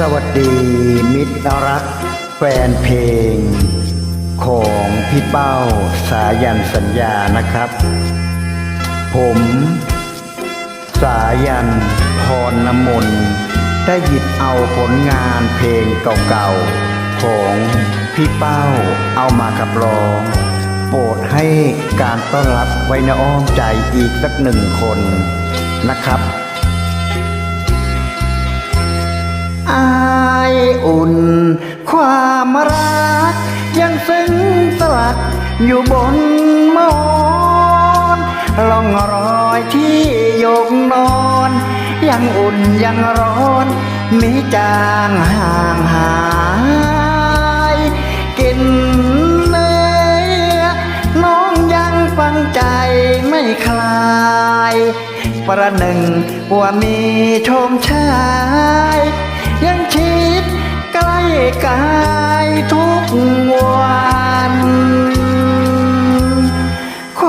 สวัสดีมิตรรัก แฟนเพลง ของพี่เป้าสายันสัญญานะครับ ผม สายันพรน้ำมนต์ได้หยิบเอาผลงานเพลงเก่าๆ ของพี่เป้าเอามาขับร้อง โปรดให้การต้อนรับไว้ในอ้อมใจอีกสักหนึ่งคนนะครับ อุ่น ความรัก ยังซึ้งสลักอยู่บนมอนล่องรอยที่โยกนอน ยังอุ่นยังร้อนมิจางห่างหายกินเนื้อน้องยังฟังใจไม่คลายประหนึ่งว่ามีชมชาย กายทุกวัน คว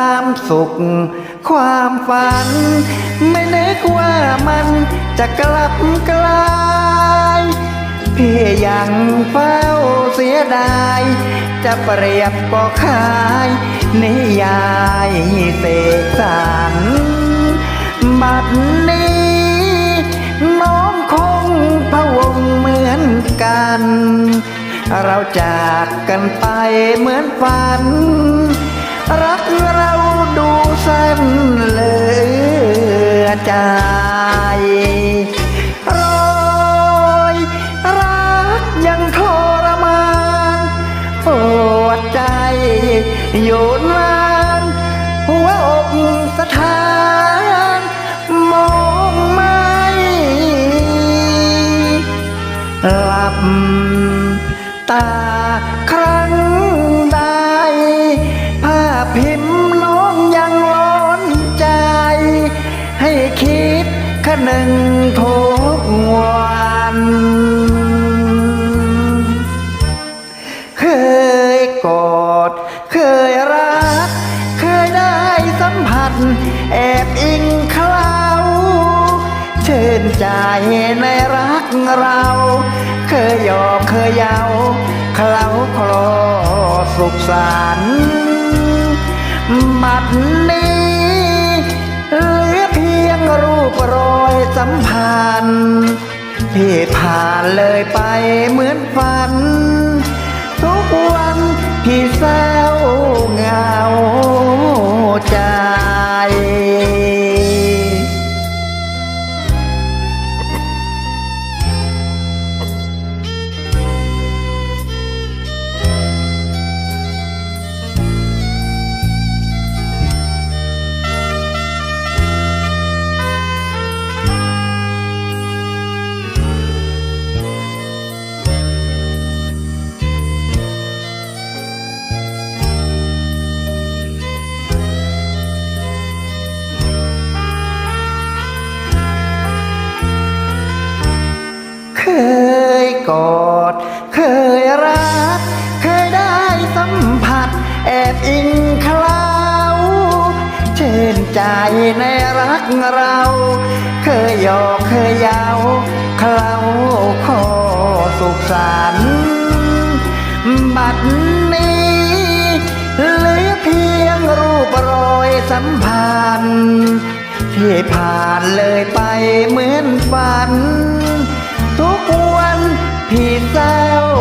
ามสุข ความฝัน ไม่นึกว่ามันจะกลับกลายพี่ยังเฝ้าเสียดาย จะเปรียบก็ขายนิยายเสกสรรบัดนี้ กัน เราจากกันไปเหมือนฝัน รักเราดูสั้นเหลือใจรอยรักยังทรมานปวดใจอยู่นา ตาครั้งใดภาพพิมพ์น้องยังร้อนใจ ให้คิดขนึงทุกวันเคยกอด เคยรัก เคยได้สัมผัส แอบอิง ใจในรักเรา เคยหยอกเคยเยาเคล้าคลอสุขสันต์บัดนี้เหลือเพียงรูปรอยสัมพันธ์พี่ผ่านเลยไปเหมือนฝัน ทุกวันพี่เศร้าเหงา ยกอด เคยรัก เคยได้สัมผัส แอบอิงเคล้าชื่นใจในรักเรา เคยหยอกเคยเยาเคล้าคอสุขสันต์บัดนี้เหลือเพียงรูปรอยสัมพันธ์ที่ผ่านเลยไปเหมือนฝัน ทุกวันพี่เศร้า